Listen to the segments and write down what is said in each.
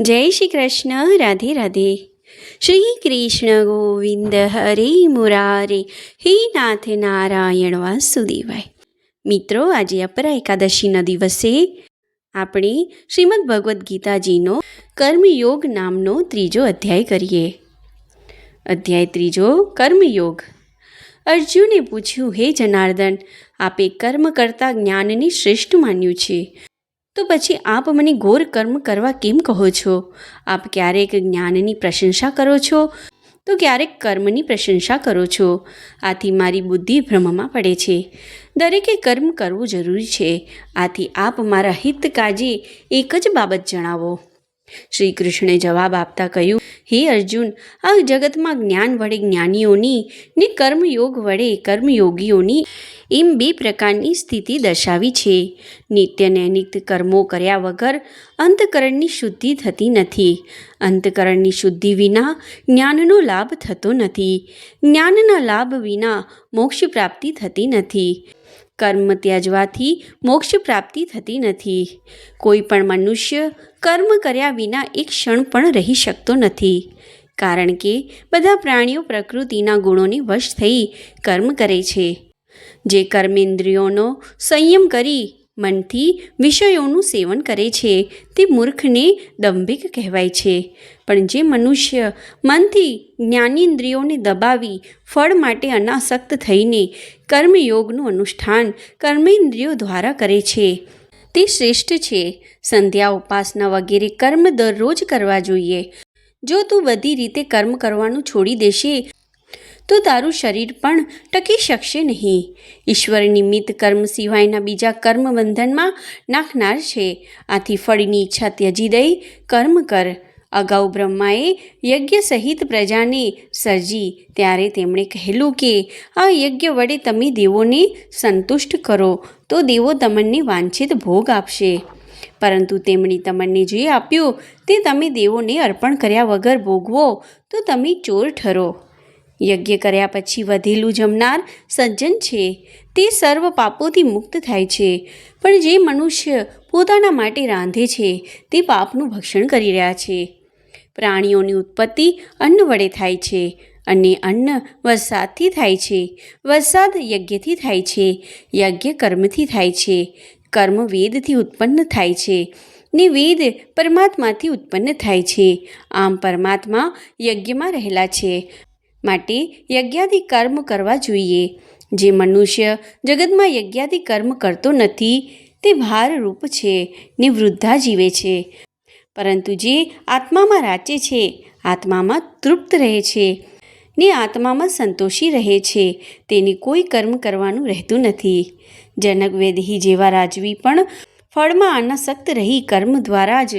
જય શ્રી કૃષ્ણ, રાધે રાધે. શ્રી કૃષ્ણ ગોવિંદ હરે મુરારે, હે નાથ નારાયણ વાસુદેવાય. મિત્રો, આજે અપરા એકાદશીના દિવસે આપણે શ્રીમદ ભગવદ્ ગીતાજીનો કર્મયોગ નામનો ત્રીજો અધ્યાય કરીએ. અધ્યાય ત્રીજો, કર્મયોગ. અર્જુને પૂછ્યું, હે જનાર્દન, આપે કર્મ કરતા જ્ઞાનને શ્રેષ્ઠ માન્યું છે. તો પછી આપ મને ઘોર કર્મ કરવા કેમ કહો છો? આપ ક્યારેક જ્ઞાનની પ્રશંસા કરો છો? તો ક્યારેક કર્મની પ્રશંસા કરો છો? આથી મારી બુદ્ધિ ભ્રમમાં પડે છે. દરેકે કર્મ કરવું જરૂરી છે. આથી આપ મારા હિત કાજે એક જ બાબત જણાવો. શ્રી કૃષ્ણે જવાબ આપતા કહ્યું, હે અર્જુન, આ જગતમાં જ્ઞાન વડે જ્ઞાનીઓની ને કર્મયોગ વડે કર્મયોગીઓની એમ બે પ્રકારની સ્થિતિ દર્શાવી છે. નિત્ય નૈનિત કર્મો કર્યા વગર અંતકરણની શુદ્ધિ થતી નથી. અંતકરણની શુદ્ધિ વિના જ્ઞાનનો લાભ થતો નથી. જ્ઞાનના લાભ વિના મોક્ષ પ્રાપ્તિ થતી નથી. કર્મ ત્યજવાથી મોક્ષ પ્રાપ્તિ થતી નથી. કોઈ પણ મનુષ્ય કર્મ કર્યા વિના એક ક્ષણ પણ રહી શકતો નથી. કારણ કે બધા પ્રાણીઓ પ્રકૃતિના ગુણોને વશ થઈ કર્મ કરે છે. જે કર્મેન્દ્રિયોનો સંયમ કરી મનથી વિષયોનું સેવન કરે છે. તે મૂર્ખને દંભિક કહેવાય છે. પણ જે મનુષ્ય મનથી જ્ઞાનેન્દ્રિયોને દબાવી ફળ માટે અનાસક્ત થઈને કર્મયોગનું અનુષ્ઠાન કર્મેન્દ્રિયો દ્વારા કરે છે. તે શ્રેષ્ઠ છે. સંધ્યા ઉપાસના વગેરે કર્મ દરરોજ કરવા જોઈએ. જો તું બધી રીતે કર્મ કરવાનું છોડી દેશે તો તારું શરીર પણ ટકી શકશે નહીં. ઈશ્વર નિમિત્ત કર્મ સિવાયના બીજા કર્મ બંધનમાં નાખનાર છે. આથી ફળની ઈચ્છા ત્યજી દઈ કર્મ કર. અગાઉ બ્રહ્માએ યજ્ઞ સહિત પ્રજાને સર્જી, ત્યારે તેમણે કહેલું કે, આ યજ્ઞ વડે તમે દેવોને સંતુષ્ટ કરો, તો દેવો તમને વાંછિત ભોગ આપશે. પરંતુ તેમણે તમને જે આપ્યું, તે તમે દેવોને અર્પણ કર્યા વગર ભોગવો, તો તમે ચોર ઠરો. યજ્ઞ કર્યા પછી વધેલું જમનાર સજ્જન છે. તે સર્વ પાપોથી મુક્ત થાય છે. પણ જે મનુષ્ય પોતાના માટે રાંધે છે, તે પાપનું ભક્ષણ કરી રહ્યા છે. પ્રાણીઓની ઉત્પત્તિ અન્ન વડે થાય છે અને અન્ન વરસાદથી થાય છે. વરસાદ યજ્ઞથી થાય છે. યજ્ઞ કર્મથી થાય છે. કર્મ વેદથી ઉત્પન્ન થાય છે ને વેદ પરમાત્માથી ઉત્પન્ન થાય છે. આમ પરમાત્મા યજ્ઞમાં રહેલા છે. માટે યજ્ઞાદિ કર્મ કરવા જોઈએ. જે મનુષ્ય જગતમાં યજ્ઞાદિ કર્મ કરતો નથી, તે ભારરૂપ છે ને વૃદ્ધા જીવે છે. પરંતુ જે આત્મામાં રાચે છે, આત્મામાં તૃપ્ત રહે છે, ને આત્મામાં સંતોષી રહે છે, તેને કોઈ કર્મ કરવાનું રહેતું નથી. જનક વેદહી જેવા રાજવી પણ ફળમાં અનાસક્ત રહી કર્મ દ્વારા જ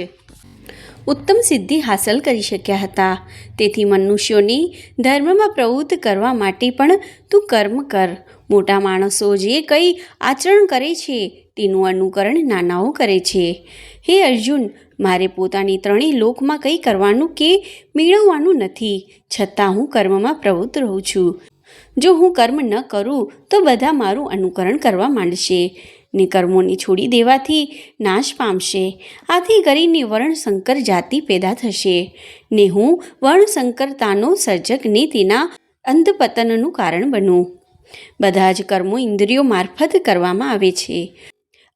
ઉત્તમ સિદ્ધિ હાંસલ કરી શક્યા હતા. તેથી મનુષ્યોને ધર્મમાં પ્રવૃત્ત કરવા માટે પણ તું કર્મ કર. મોટા માણસો જે કંઈ આચરણ કરે છે, તેનું અનુકરણ નાનાઓ કરે છે. હે અર્જુન, મારે પોતાની ત્રણેય લોકમાં કંઈ કરવાનું કે મેળવવાનું નથી, છતાં હું કર્મમાં પ્રવૃત્ત રહું છું. જો હું કર્મ ન કરું, તો બધા મારું અનુકરણ કરવા માંડશે. ને કર્મોને છોડી દેવાથી નાશ પામશે. આથી કરીને વર્ણશંકર જાતિ પેદા થશે. ને હું વર્ણશંકરતાનો સર્જક ને તેના અંધપતનનું કારણ બનું. બધા જ કર્મો ઇન્દ્રિયો મારફત કરવામાં આવે છે.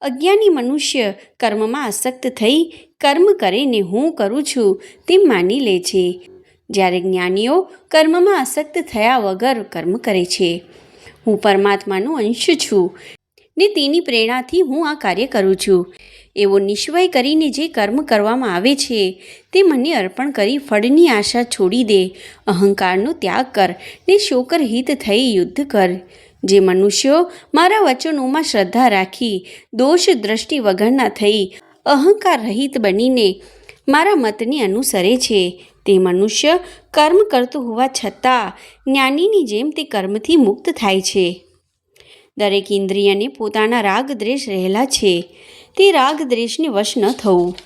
અજ્ઞાની મનુષ્ય કર્મમાં આસક્ત થઈ કર્મ કરે ને હું કરું છું તેમ માની લે છે. જ્યારે જ્ઞાનીઓ કર્મમાં આસક્ત થયા વગર કર્મ કરે છે. હું પરમાત્માનો અંશ છું. ને તેની પ્રેરણાથી હું આ કાર્ય કરું છું. એવો નિશ્ચય કરીને જે કર્મ કરવામાં આવે છે, તે મને અર્પણ કરી ફળની આશા છોડી દે. અહંકારનો ત્યાગ કર ને શોકર હિત થઈ યુદ્ધ કર. જે મનુષ્યો મારા વચનોમાં શ્રદ્ધા રાખી, દોષ દ્રષ્ટિ વગરના થઈ, અહંકાર રહિત બનીને મારા મતને અનુસરે છે. તે મનુષ્ય કર્મ કરતો હોવા છતાં, જ્ઞાનીની જેમ તે કર્મથી મુક્ત થાય છે. દરેક ઇન્દ્રિયને પોતાના રાગ દ્વેષ રહેલા છે. તે રાગ દ્વેષને વશ ન થવું.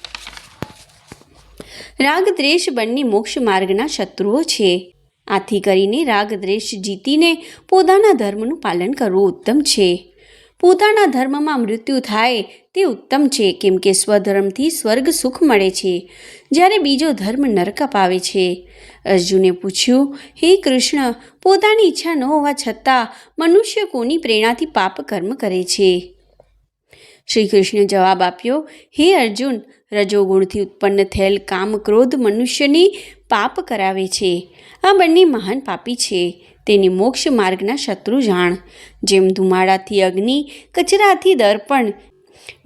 રાગ દ્વેષ બંને મોક્ષ માર્ગના શત્રુઓ છે. આથી કરીને રાગ દ્વેષ જીતીને પોતાના ધર્મનું પાલન કરવું ઉત્તમ છે. પોતાના ધર્મમાં મૃત્યુ થાય તે ઉત્તમ છે, કેમ કે સ્વધર્મથી સ્વર્ગ સુખ મળે છે. જ્યારે બીજો ધર્મ નરક અપાવે છે. અર્જુને પૂછ્યું, હે કૃષ્ણ, પોતાની ઈચ્છા ન હોવા છતાં મનુષ્ય કોની પ્રેરણાથી પાપ કર્મ કરે છે? શ્રી કૃષ્ણે જવાબ આપ્યો, હે અર્જુન, રજોગુણથી ઉત્પન્ન થયેલ કામ ક્રોધ મનુષ્યને પાપ કરાવે છે. આ બંને મહાન પાપી છે. તેને મોક્ષ માર્ગના શત્રુ જાણ. જેમ ધુમાડાથી અગ્નિ, કચરાથી દર્પણ,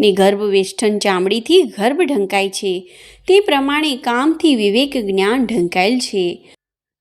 ને ગર્ભ વેષ્ઠન ચામડીથી ગર્ભ ઢંકાય છે. તે પ્રમાણે કામથી વિવેક જ્ઞાન ઢંકાયેલ છે.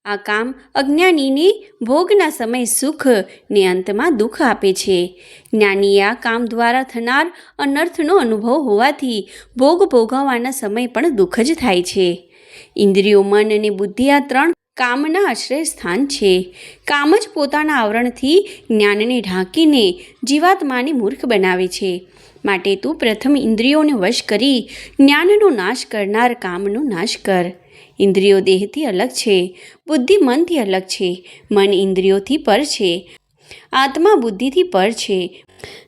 આ કામ અજ્ઞાનીને ભોગના સમય સુખ ને અંતમાં દુઃખ આપે છે. જ્ઞાનીએ આ કામ દ્વારા થનાર અનર્થનો અનુભવ હોવાથી ભોગ ભોગવવાના સમય પણ દુઃખ જ થાય છે. ઇન્દ્રિયો, મન અને બુદ્ધિ આ ત્રણ કામના આશ્રય સ્થાન છે. કામ જ પોતાના આવરણથી જ્ઞાનને ઢાંકીને જીવાત્માને મૂર્ખ બનાવે છે. માટે તું પ્રથમ ઇન્દ્રિયોને વશ કરી જ્ઞાનનો નાશ કરનાર કામનો નાશ કર. ઇન્દ્રિયો દેહથી અલગ છે, બુદ્ધિ મનથી અલગ છે, મન ઇન્દ્રિયોથી પર છે, આત્મા બુદ્ધિથી પર છે.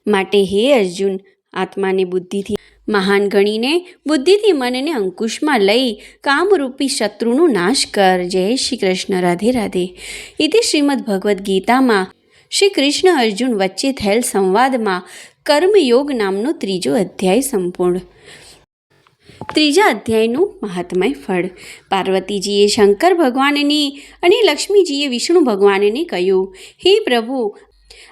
માટે હે અર્જુન, આત્માને બુદ્ધિથી મહાન ગણીને, બુદ્ધિથી મનને અંકુશમાં લઈ કામરૂપી શત્રુનું નાશ કર. જય શ્રી કૃષ્ણ. રાધે રાધે. ઇતિ શ્રીમદ ભગવદ્ ગીતામાં શ્રી કૃષ્ણ અર્જુન વચ્ચે થયેલ સંવાદમાં કર્મયોગ નામનો ત્રીજો અધ્યાય સંપૂર્ણ. ત્રીજા અધ્યાયનું મહાત્મય ફળ. પાર્વતીજીએ શંકર ભગવાનને અને લક્ષ્મીજીએ વિષ્ણુ ભગવાનને કહ્યું, હે પ્રભુ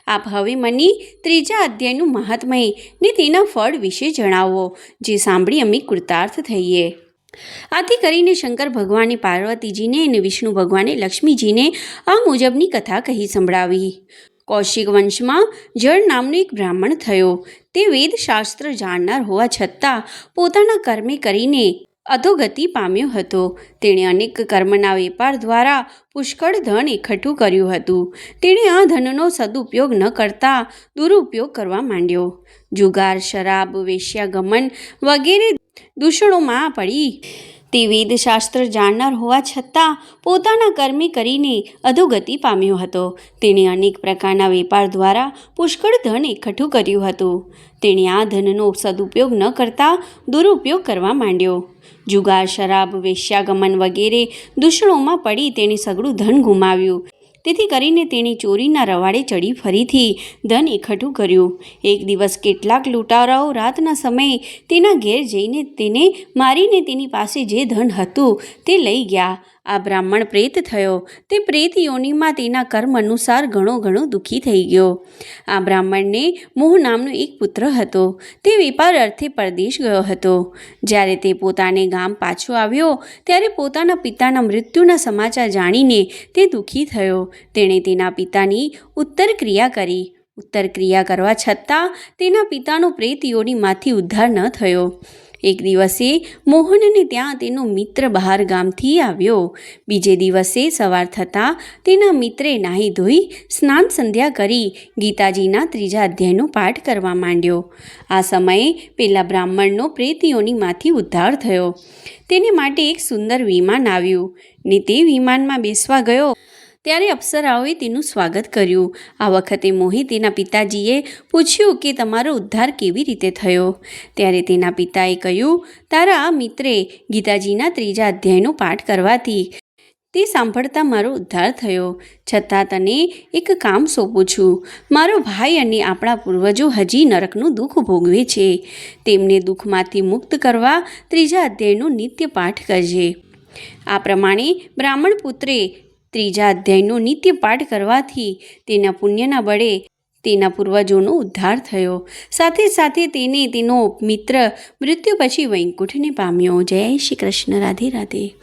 આપ હવે મને ત્રીજા અધ્યાયનું મહાત્મય ને તેના ફળ વિશે જણાવો, જે સાંભળી અમે કૃતાર્થ થઈએ. આથી કરીને શંકર ભગવાને પાર્વતીજીને અને વિષ્ણુ ભગવાને લક્ષ્મીજીને આ મુજબની કથા કહી સંભળાવી. કૌશિક વંશમાં જળ નામનો એક બ્રાહ્મણ થયો. તે વેદશાસ્ત્ર જાણનાર હોવા છતાં પોતાના કર્મે કરીને અધોગતિ પામ્યો હતો. તેણે અનેક કર્મના વેપાર દ્વારા પુષ્કળ ધન એકઠું કર્યું હતું. તેણે આ ધનનો સદુપયોગ ન કરતા દુરુપયોગ કરવા માંડ્યો. જુગાર, શરાબ, વેશ્યાગમન વગેરે દૂષણોમાં પડી. તે વેદશાસ્ત્ર જાણનાર હોવા છતાં પોતાના કર્મે કરીને અધોગતિ પામ્યો હતો. તેણે અનેક પ્રકારના વેપાર દ્વારા પુષ્કળ ધન એકઠું કર્યું હતું. તેણે આ ધનનો સદુપયોગ ન કરતા દુરુપયોગ કરવા માંડ્યો. જુગાર, શરાબ, વેશ્યાગમન વગેરે દૂષણોમાં પડી તેણે સગળું ધન ગુમાવ્યું. તેથી કરીને તેણે ચોરીના રવાડે ચડી ફરીથી ધન એકઠું કર્યું. એક દિવસ કેટલાક લૂંટારાઓ રાતના સમયે તેના ઘેર જઈને તેને મારીને તેની પાસે જે ધન હતું તે લઈ ગયા. આ બ્રાહ્મણ પ્રેત થયો. તે પ્રેત યોનિમાં તેના કર્મ અનુસાર ઘણો ઘણો દુઃખી થઈ ગયો. આ બ્રાહ્મણને મોહ નામનો એક પુત્ર હતો. તે વેપાર અર્થે પરદેશ ગયો હતો. જ્યારે તે પોતાને ગામ પાછો આવ્યો, ત્યારે પોતાના પિતાના મૃત્યુના સમાચાર જાણીને તે દુઃખી થયો. તેણે તેના પિતાની ઉત્તર ક્રિયા કરી. ઉત્તર ક્રિયા કરવા છતાં તેના પિતાનો પ્રેત યોનિમાંથી ઉદ્ધાર ન થયો. એક દિવસે મોહનને ત્યાં તેનો મિત્ર બહાર ગામથી આવ્યો. બીજે દિવસે સવાર થતાં તેના મિત્રે નાહી ધોઈ સ્નાન સંધ્યા કરી ગીતાજીના ત્રીજા અધ્યાયનો પાઠ કરવા માંડ્યો. આ સમયે પેલા બ્રાહ્મણનો પ્રેતીઓનીમાંથી ઉદ્ધાર થયો. તેને માટે એક સુંદર વિમાન આવ્યું. ને તે વિમાનમાં બેસવા ગયો. ત્યારે અપ્સરાઓએ તેનું સ્વાગત કર્યું. આ વખતે મોહે તેના પિતાજીએ પૂછ્યું કે તમારો ઉદ્ધાર કેવી રીતે થયો? ત્યારે તેના પિતાએ કહ્યું, તારા આ મિત્રે ગીતાજીના ત્રીજા અધ્યાયનો પાઠ કરવાથી તે સાંભળતા મારો ઉદ્ધાર થયો. છતાં તને એક કામ સોંપું છું. મારો ભાઈ અને આપણા પૂર્વજો હજી નરકનું દુઃખ ભોગવે છે. તેમને દુઃખમાંથી મુક્ત કરવા ત્રીજા અધ્યાયનો નિત્ય પાઠ કરજે. આ પ્રમાણે બ્રાહ્મણ પુત્રે ત્રીજા અધ્યાયનો નિત્ય પાઠ કરવાથી તેના પુણ્યના બળે તેના પૂર્વજોનો ઉદ્ધાર થયો. સાથે સાથે તેને તેનો મિત્ર મૃત્યુ પછી વૈકુંઠને પામ્યો. જય શ્રી કૃષ્ણ. રાધે રાધે.